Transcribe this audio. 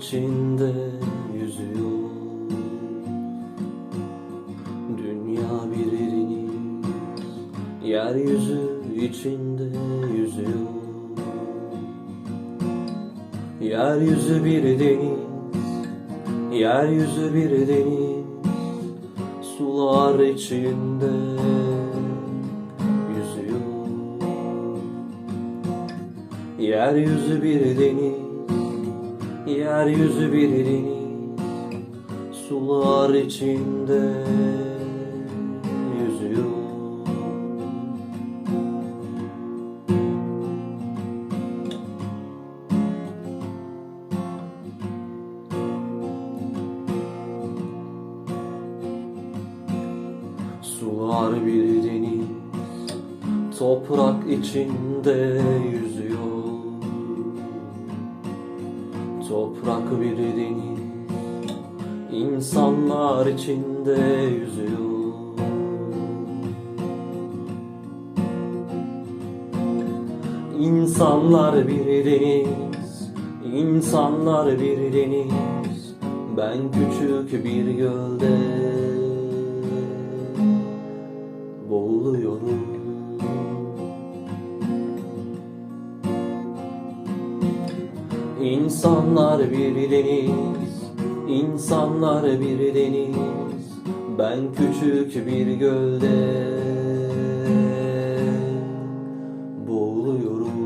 içinde yüzüyor. Dünya bir deniz Yeryüzü içinde yüzüyor. Yeryüzü bir deniz Yeryüzü bir deniz Sular içinde yüzüyor. Yeryüzü bir deniz Yeryüzü bir deniz Sular içinde yüzüyor. Sular bir deniz Toprak içinde yüzüyor Toprak bir deniz. İnsanlar içinde yüzüyor. İnsanlar bir deniz İnsanlar bir deniz. Ben küçük bir gölde Boğuluyorum İnsanlar bir deniz, insanlar bir deniz Ben küçük bir gölde boğuluyorum.